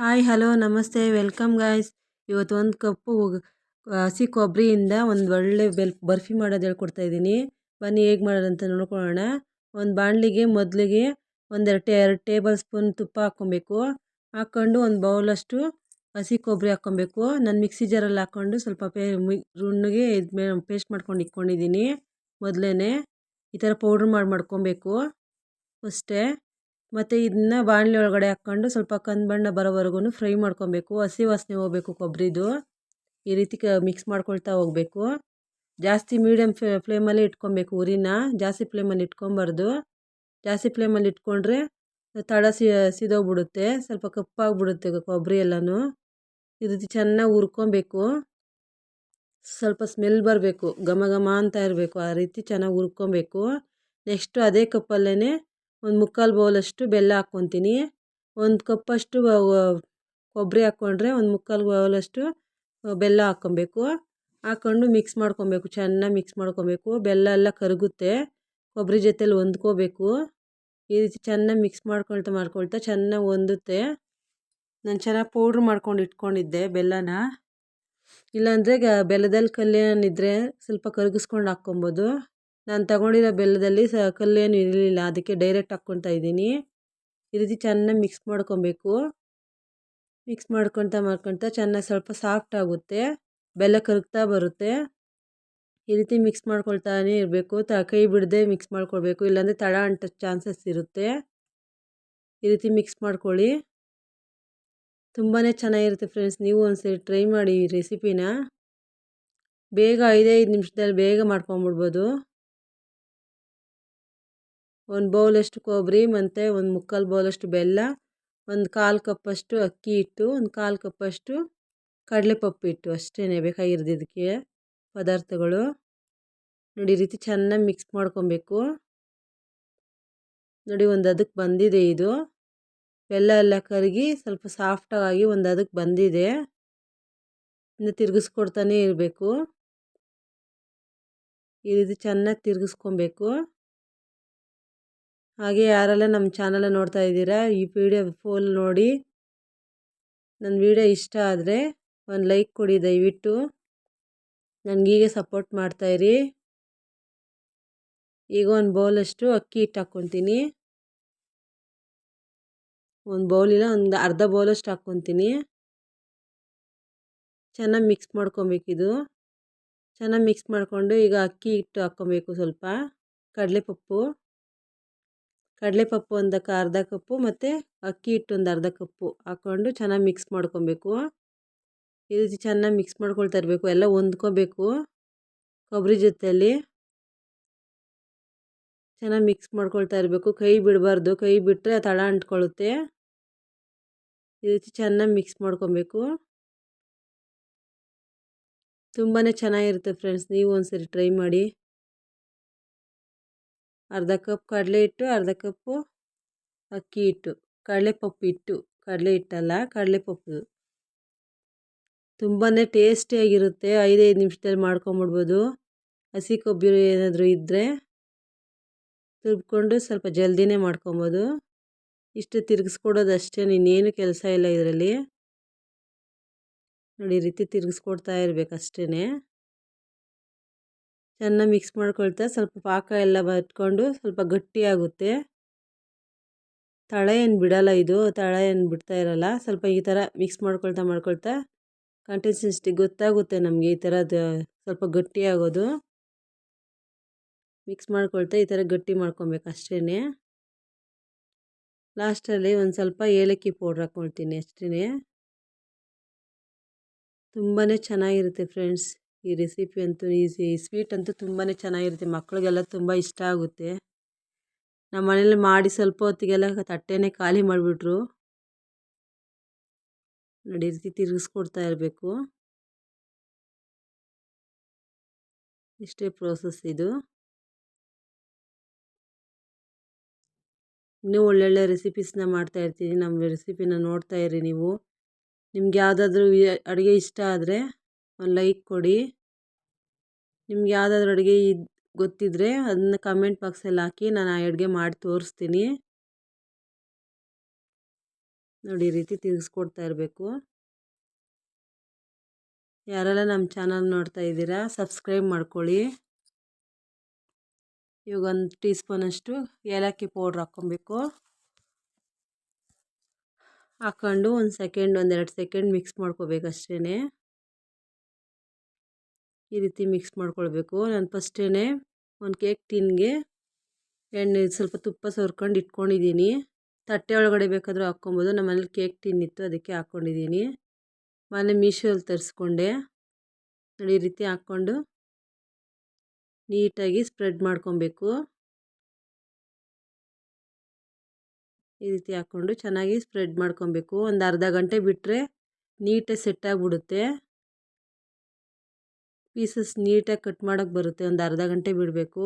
Hi hello namaste welcome guys ಇವತ್ತು ಒಂದು ಕಪ್ಪು ಹಸಿ ಕೊಬ್ಬರಿಯಿಂದ ಒಂದು ಒಳ್ಳೆ ಬೆಲ್, ಬರ್ಫಿ ಮಾಡೋದು ಹೇಳ್ಕೊಡ್ತಾ ಇದ್ದೀನಿ. ಬನ್ನಿ ಹೇಗೆ ಮಾಡೋದಂತ ನೋಡ್ಕೊಳ್ಳೋಣ. ಒಂದು ಬಾಣಲಿಗೆ ಮೊದಲಿಗೆ ಒಂದೆರಡು ಟೇ, ಎರಡು ಟೇಬಲ್ ಸ್ಪೂನ್ ತುಪ್ಪ ಹಾಕ್ಕೊಬೇಕು. ಹಾಕ್ಕೊಂಡು ಒಂದು ಬೌಲಷ್ಟು ಹಸಿ ಕೊಬ್ಬರಿ ಹಾಕ್ಕೊಬೇಕು. ನಾನು ಮಿಕ್ಸಿ ಜಾರಲ್ಲಿ ಹಾಕ್ಕೊಂಡು ಸ್ವಲ್ಪ ಪೇ, ಮಿ ನುಣ್ಣಗೆ ಇದು ಪೇಸ್ಟ್ ಮಾಡ್ಕೊಂಡು ಇಟ್ಕೊಂಡಿದ್ದೀನಿ ಮೊದಲೇ ಈ ಥರ ಪೌಡ್ರ್ ಮಾಡಿ, ಮಾಡ್ಕೊಬೇಕು. ಅಷ್ಟೇ. ಮತ್ತು ಇದನ್ನ ಬಾಣಲೆ ಒಳಗಡೆ ಹಾಕ್ಕೊಂಡು ಸ್ವಲ್ಪ ಕಂದು ಬಣ್ಣ ಬರೋವರೆಗೂ ಫ್ರೈ ಮಾಡ್ಕೊಬೇಕು. ಹಸಿ ವಾಸನೆ ಹೋಗಬೇಕು ಕೊಬ್ಬರಿದು ಈ ರೀತಿ ಕ ಮಿಕ್ಸ್ ಮಾಡ್ಕೊಳ್ತಾ ಹೋಗಬೇಕು. ಜಾಸ್ತಿ ಮೀಡಿಯಮ್ ಫ್ಲೇಮಲ್ಲೇ ಇಟ್ಕೊಬೇಕು ಉರಿನ. ಜಾಸ್ತಿ ಫ್ಲೇಮಲ್ಲಿ ಇಟ್ಕೊಬಾರ್ದು. ಜಾಸ್ತಿ ಫ್ಲೇಮಲ್ಲಿ ಇಟ್ಕೊಂಡ್ರೆ ತಳ ಸಿದೋಗ್ಬಿಡುತ್ತೆ. ಸ್ವಲ್ಪ ಕಪ್ಪಾಗ್ಬಿಡುತ್ತೆ ಕೊಬ್ಬರಿ ಎಲ್ಲನೂ. ಈ ರೀತಿ ಚೆನ್ನಾಗಿ ಹುರ್ಕೊಬೇಕು. ಸ್ವಲ್ಪ ಸ್ಮೆಲ್ ಬರಬೇಕು. ಘಮ ಘಮ ಅಂತ ಇರಬೇಕು. ಆ ರೀತಿ ಚೆನ್ನಾಗಿ ಹುರ್ಕೊಬೇಕು. ನೆಕ್ಸ್ಟು ಅದೇ ಕಪ್ಪಲ್ಲೇ ಒಂದು ಮುಕ್ಕಾಲು ಬೌಲಷ್ಟು ಬೆಲ್ಲ ಹಾಕ್ಕೊತೀನಿ. ಒಂದು ಕಪ್ಪಷ್ಟು ಕೊಬ್ಬರಿ ಹಾಕ್ಕೊಂಡ್ರೆ ಒಂದು ಮುಕ್ಕಾಲು ಬೌಲಷ್ಟು ಬೆಲ್ಲ ಹಾಕ್ಕೊಬೇಕು. ಹಾಕ್ಕೊಂಡು ಮಿಕ್ಸ್ ಮಾಡ್ಕೊಬೇಕು, ಚೆನ್ನಾಗಿ ಮಿಕ್ಸ್ ಮಾಡ್ಕೊಬೇಕು. ಬೆಲ್ಲ ಎಲ್ಲ ಕರಗುತ್ತೆ. ಕೊಬ್ಬರಿ ಜೊತೆಲಿ ಹೊಂದ್ಕೋಬೇಕು. ಈ ರೀತಿ ಚೆನ್ನಾಗಿ ಮಿಕ್ಸ್ ಮಾಡ್ಕೊಳ್ತಾ ಮಾಡ್ಕೊಳ್ತಾ ಚೆನ್ನಾಗಿ ಹೊಂದುತ್ತೆ. ನಾನು ಚೆನ್ನಾಗಿ ಪೌಡ್ರ್ ಮಾಡ್ಕೊಂಡು ಇಟ್ಕೊಂಡಿದ್ದೆ ಬೆಲ್ಲನ. ಇಲ್ಲಾಂದರೆ ಬೆಲ್ಲದಲ್ಲಿ ಕಲ್ಲೇನಿದ್ರೆ ಸ್ವಲ್ಪ ಕರಗಿಸ್ಕೊಂಡು ಹಾಕ್ಕೊಬೋದು. ನಾನು ತಗೊಂಡಿರೋ ಬೆಲ್ಲದಲ್ಲಿ ಸ ಕಲ್ಲೇನು ಇರಲಿಲ್ಲ, ಅದಕ್ಕೆ ಡೈರೆಕ್ಟ್ ಹಾಕ್ಕೊತಾ ಇದ್ದೀನಿ. ಈ ರೀತಿ ಚೆನ್ನಾಗಿ ಮಿಕ್ಸ್ ಮಾಡ್ಕೊಬೇಕು. ಮಿಕ್ಸ್ ಮಾಡ್ಕೊತಾ ಮಾಡ್ಕೊತಾ ಚೆನ್ನಾಗಿ ಸ್ವಲ್ಪ ಸಾಫ್ಟ್ ಆಗುತ್ತೆ, ಬೆಲ್ಲ ಕರಗ್ತಾ ಬರುತ್ತೆ. ಈ ರೀತಿ ಮಿಕ್ಸ್ ಮಾಡ್ಕೊಳ್ತಾನೇ ಇರಬೇಕು, ತ ಕೈ ಬಿಡದೆ ಮಿಕ್ಸ್ ಮಾಡ್ಕೊಳ್ಬೇಕು, ಇಲ್ಲಾಂದರೆ ತಡ ಅಂಟೋ ಚಾನ್ಸಸ್ ಇರುತ್ತೆ. ಈ ರೀತಿ ಮಿಕ್ಸ್ ಮಾಡ್ಕೊಳ್ಳಿ. ತುಂಬಾ ಚೆನ್ನಾಗಿರುತ್ತೆ ಫ್ರೆಂಡ್ಸ್ ನೀವು ಒಂದ್ಸರಿ ಟ್ರೈ ಮಾಡಿ ಈ ರೆಸಿಪಿನ ಬೇಗ ಐದೈದು ನಿಮಿಷದಲ್ಲಿ ಬೇಗ ಮಾಡ್ಕೊಂಬಿಡ್ಬೋದು. ಒಂದು ಬೌಲಷ್ಟು ಕೊಬ್ಬರಿ ಮತ್ತು ಒಂದು ಮುಕ್ಕಾಲು ಬೌಲಷ್ಟು ಬೆಲ್ಲ, ಒಂದು ಕಾಲು ಕಪ್ಪಷ್ಟು ಅಕ್ಕಿ ಹಿಟ್ಟು, ಒಂದು ಕಾಲು ಕಪ್ಪಷ್ಟು ಕಡಲೆಪಪ್ಪು ಹಿಟ್ಟು ಅಷ್ಟೇ ಬೇಕಾಗಿರೋದಿದ್ದಕ್ಕೆ ಪದಾರ್ಥಗಳು. ನೋಡಿ ರೀತಿ ಚೆನ್ನಾಗಿ ಮಿಕ್ಸ್ ಮಾಡ್ಕೊಬೇಕು. ನೋಡಿ ಒಂದು ಅದಕ್ಕೆ ಬಂದಿದೆ ಇದು. ಬೆಲ್ಲ ಎಲ್ಲ ಕರಗಿ ಸ್ವಲ್ಪ ಸಾಫ್ಟಾಗಿ ಒಂದು ಅದಕ್ಕೆ ಬಂದಿದೆ. ಇನ್ನು ತಿರುಗಿಸ್ಕೊಡ್ತಾನೇ ಇರಬೇಕು. ಈ ರೀತಿ ಚೆನ್ನಾಗಿ ತಿರುಗಿಸ್ಕೊಬೇಕು. ಹಾಗೆ ಯಾರೆಲ್ಲ ನಮ್ಮ ಚಾನಲ್ ನೋಡ್ತಾ ಇದ್ದೀರಾ, ಈ ವಿಡಿಯೋ ಫುಲ್ ನೋಡಿ. ನನ್ನ ವಿಡಿಯೋ ಇಷ್ಟ ಆದರೆ ಒಂದು ಲೈಕ್ ಕೊಡಿ ದಯವಿಟ್ಟು. ನನಗೀಗೆ ಸಪೋರ್ಟ್ ಮಾಡ್ತಾಯಿರಿ ಈಗ ಒಂದು ಬೌಲಷ್ಟು ಅಕ್ಕಿ ಹಿಟ್ಟು ಹಾಕ್ಕೊತೀನಿ. ಒಂದು ಬೌಲಿನ ಒಂದು ಅರ್ಧ ಬೌಲಷ್ಟು ಹಾಕ್ಕೊತೀನಿ. ಚೆನ್ನಾಗಿ ಮಿಕ್ಸ್ ಮಾಡ್ಕೊಬೇಕಿದು. ಚೆನ್ನಾಗಿ ಮಿಕ್ಸ್ ಮಾಡಿಕೊಂಡು ಈಗ ಅಕ್ಕಿ ಹಿಟ್ಟು ಹಾಕ್ಕೊಬೇಕು ಸ್ವಲ್ಪ. ಕಡಲೆಪಪ್ಪು. ಕಡಲೆಪಪ್ಪು ಒಂದಕ್ಕೆ ಅರ್ಧ ಕಪ್ಪು ಮತ್ತು ಅಕ್ಕಿ ಹಿಟ್ಟು ಒಂದು ಅರ್ಧ ಕಪ್ಪು ಹಾಕ್ಕೊಂಡು ಚೆನ್ನಾಗಿ ಮಿಕ್ಸ್ ಮಾಡ್ಕೊಬೇಕು. ಈ ರೀತಿ ಚೆನ್ನಾಗಿ ಮಿಕ್ಸ್ ಮಾಡ್ಕೊಳ್ತಾ ಇರಬೇಕು, ಎಲ್ಲ ಹೊಂದ್ಕೋಬೇಕು ಕೊಬ್ಬರಿ ಜೊತೆಯಲ್ಲಿ ಚೆನ್ನಾಗಿ ಮಿಕ್ಸ್ ಮಾಡ್ಕೊಳ್ತಾ ಇರಬೇಕು, ಕೈ ಬಿಡಬಾರ್ದು, ಕೈ ಬಿಟ್ಟರೆ ತಳ ಅಂಟ್ಕೊಳ್ಳುತ್ತೆ ಈ ರೀತಿ ಚೆನ್ನಾಗಿ ಮಿಕ್ಸ್ ಮಾಡ್ಕೊಬೇಕು. ತುಂಬಾ ಚೆನ್ನಾಗಿರುತ್ತೆ ಫ್ರೆಂಡ್ಸ್ ನೀವು ಒಂದ್ಸರಿ ಟ್ರೈ ಮಾಡಿ. ಅರ್ಧ ಕಪ್ ಕಡಲೆ ಹಿಟ್ಟು, ಅರ್ಧ ಕಪ್ಪು ಅಕ್ಕಿ ಹಿಟ್ಟು. ಕಡಲೆಪಪ್ಪು ಹಿಟ್ಟು. ಕಡಲೆ ಹಿಟ್ಟಲ್ಲ, ಕಡಲೆಪಪ್ಪು. ತುಂಬಾ ಟೇಸ್ಟಿಯಾಗಿರುತ್ತೆ ಐದೈದು ನಿಮಿಷದಲ್ಲಿ ಮಾಡ್ಕೊಂಬಿಡ್ಬೋದು. ಹಸಿ ಕೊಬ್ಬರಿ ಏನಾದರೂ ಇದ್ದರೆ ತುರ್ಬ್ಕೊಂಡು ಸ್ವಲ್ಪ ಜಲ್ದಿನೇ ಮಾಡ್ಕೊಬೋದು. ಇಷ್ಟು ತಿರುಗಿಸ್ಕೊಡೋದು ಅಷ್ಟೇ ಇನ್ನೇನು ಕೆಲಸ ಇಲ್ಲ ಇದರಲ್ಲಿ. ನೋಡಿ, ಈ ರೀತಿ ತಿರುಗಿಸ್ಕೊಡ್ತಾ ಇರಬೇಕು ಅಷ್ಟೇ ಚೆನ್ನಾಗಿ ಮಿಕ್ಸ್ ಮಾಡ್ಕೊಳ್ತಾ ಸ್ವಲ್ಪ ಪಾಕ ಎಲ್ಲ ಬಟ್ಕೊಂಡು ಸ್ವಲ್ಪ ಗಟ್ಟಿಯಾಗುತ್ತೆ. ತಳ ಏನು ಬಿಡಲ್ಲ ಇದು, ತಳ ಏನು ಬಿಡ್ತಾ ಇರಲ್ಲ. ಸ್ವಲ್ಪ ಈ ಥರ ಮಿಕ್ಸ್ ಮಾಡ್ಕೊಳ್ತಾ ಮಾಡ್ಕೊಳ್ತಾ ಕನ್ಸಿಸ್ಟೆನ್ಸಿ ಗೊತ್ತಾಗುತ್ತೆ ನಮಗೆ ಈ ಥರದ್ದು ಸ್ವಲ್ಪ ಗಟ್ಟಿಯಾಗೋದು ಮಿಕ್ಸ್ ಮಾಡ್ಕೊಳ್ತಾ ಈ ಥರ ಗಟ್ಟಿ ಮಾಡ್ಕೊಬೇಕು ಅಷ್ಟೇ ಲಾಸ್ಟಲ್ಲಿ ಒಂದು ಸ್ವಲ್ಪ ಏಲಕ್ಕಿ ಪೌಡ್ರ್ ಹಾಕ್ಕೊಳ್ತೀನಿ ಅಷ್ಟೇ ತುಂಬಾ ಚೆನ್ನಾಗಿರುತ್ತೆ ಫ್ರೆಂಡ್ಸ್ ಈ ರೆಸಿಪಿ ಅಂತೂ ಈಸಿ ಸ್ವೀಟ್ ಅಂತೂ ತುಂಬಾ ಚೆನ್ನಾಗಿರುತ್ತೆ. ಮಕ್ಕಳಿಗೆಲ್ಲ ತುಂಬ ಇಷ್ಟ ಆಗುತ್ತೆ. ನಮ್ಮ ಮನೇಲಿ ಮಾಡಿ ಸ್ವಲ್ಪ ಹೊತ್ತಿಗೆಲ್ಲ ತಟ್ಟೆನೇ ಖಾಲಿ ಮಾಡಿಬಿಟ್ರು. ನೋಡಿ, ಈ ತಿರುಗಿಸ್ಕೊಡ್ತಾ ಇರಬೇಕು. ಇಷ್ಟೇ ಪ್ರೋಸೆಸ್ ಇದು. ಇನ್ನೂ ಒಳ್ಳೊಳ್ಳೆ ರೆಸಿಪೀಸ್ನ ಮಾಡ್ತಾ ಇರ್ತೀನಿ. ನಮ್ಮ ರೆಸಿಪಿನ ನೋಡ್ತಾ ಇರಿ ನೀವು. ನಿಮ್ಗೆ ಯಾವುದಾದ್ರೂ ಅಡುಗೆ ಇಷ್ಟ ಆದರೆ ಲೈಕ್ ಕೊಡಿ. ನಿಮ್ಗೆ ಯಾವುದಾದ್ರೂ ಅಡುಗೆ ಇದು ಗೊತ್ತಿದ್ದರೆ ಅದನ್ನ ಕಮೆಂಟ್ ಬಾಕ್ಸಲ್ಲಿ ಹಾಕಿ ನಾನು ಆ ಅಡುಗೆ ಮಾಡಿ ತೋರಿಸ್ತೀನಿ. ನೋಡಿ ಈ ರೀತಿ ತಿರುಗಿಸ್ಕೊಡ್ತಾ ಇರಬೇಕು. ಯಾರೆಲ್ಲ ನಮ್ಮ ಚಾನಲ್ ನೋಡ್ತಾ ಇದ್ದೀರಾ ಸಬ್ಸ್ಕ್ರೈಬ್ ಮಾಡ್ಕೊಳ್ಳಿ. ಇವಾಗ ಒಂದು ಟೀ ಸ್ಪೂನಷ್ಟು ಏಲಕ್ಕಿ ಪೌಡ್ರ್ ಹಾಕ್ಕೊಬೇಕು. ಹಾಕ್ಕೊಂಡು ಒಂದು ಸೆಕೆಂಡ್ ಒಂದೆರಡು ಸೆಕೆಂಡ್ ಮಿಕ್ಸ್ ಮಾಡ್ಕೋಬೇಕು ಅಷ್ಟೇ ಈ ರೀತಿ ಮಿಕ್ಸ್ ಮಾಡ್ಕೊಳ್ಬೇಕು. ನಾನು ಫಸ್ಟೇ ಒಂದು ಕೇಕ್ ಟಿನ್ಗೆ ಎಣ್ಣೆ ಸ್ವಲ್ಪ ತುಪ್ಪ ಸವರ್ಕೊಂಡು ಇಟ್ಕೊಂಡಿದ್ದೀನಿ ತಟ್ಟೆ ಒಳಗಡೆ ಬೇಕಾದರೂ ಹಾಕ್ಕೊಬೋದು. ನಮ್ಮ ಮನೇಲಿ ಕೇಕ್ ಟಿನ್ ಇತ್ತು, ಅದಕ್ಕೆ ಹಾಕ್ಕೊಂಡಿದ್ದೀನಿ ಮನೆ ಮೀಶೋಲ್ಲಿ ತರಿಸ್ಕೊಂಡೆ. ನೋಡಿ, ಈ ರೀತಿ ಹಾಕ್ಕೊಂಡು ನೀಟಾಗಿ ಸ್ಪ್ರೆಡ್ ಮಾಡ್ಕೊಬೇಕು. ಈ ರೀತಿ ಹಾಕ್ಕೊಂಡು ಚೆನ್ನಾಗಿ ಸ್ಪ್ರೆಡ್ ಮಾಡ್ಕೊಬೇಕು. ಒಂದು ಅರ್ಧ ಗಂಟೆ ಬಿಟ್ಟರೆ ನೀಟಾಗಿ ಸೆಟ್ ಆಗಿಬಿಡುತ್ತೆ. ಪೀಸಸ್ ನೀಟಾಗಿ ಕಟ್ ಮಾಡೋಕ್ಕೆ ಬರುತ್ತೆ ಒಂದು ಅರ್ಧ ಗಂಟೆ ಬಿಡಬೇಕು.